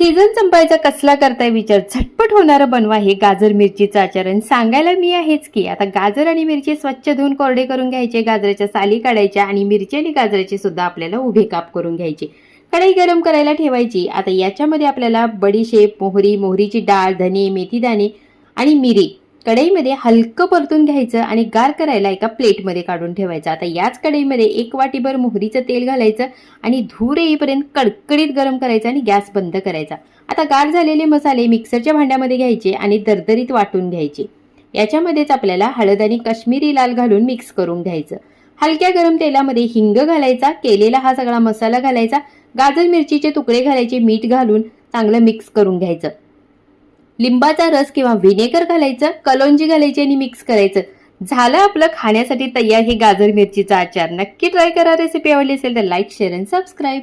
Season संपायचा कसला करताय विचार? झटपट होणारं बनवा हे गाजर मिरचीचं आचरण. सांगायला मी आहेच की आता गाजर आणि मिरची स्वच्छ धुवून कोरडे करून घ्यायचे गाजराच्या साली काढायच्या आणि मिरची आणि गाजराचे सुद्धा आपल्याला उभे काप करून घ्यायचे. कढई गरम करायला ठेवायची. आता याच्यामध्ये आपल्याला बडीशेप मोहरी मोहरीची डाळ धने मेथीदाणे आणि मिरी कढईमध्ये हलकं परतून घ्यायचं आणि गार करायला एका प्लेटमध्ये काढून ठेवायचं. आता याच कढईमध्ये एक वाटीभर मोहरीचं तेल घालायचं आणि धूर येईपर्यंत कडकडीत गरम करायचं आणि गॅस बंद करायचा. आता गार झालेले मसाले मिक्सरच्या भांड्यामध्ये घ्यायचे आणि दरदरीत वाटून घ्यायचे. याच्यामध्येच आपल्याला हळद आणि काश्मीरी लाल घालून मिक्स करून घ्यायचं. हलक्या गरम तेलामध्ये हिंग घालायचा केलेला हा सगळा मसाला घालायचा गाजर मिरचीचे तुकडे घालायचे मीठ घालून चांगलं मिक्स करून घ्यायचं. लिंबाचा रस किंवा व्हिनेगर घालायचं कलोंजी घालायची आणि मिक्स करायचं. झालं आपलं खाण्यासाठी तयार हे गाजर मिरचीचा आचार. नक्की ट्राय करा. रेसिपी आवडली असेल तर लाईक शेअर आणि सबस्क्राईब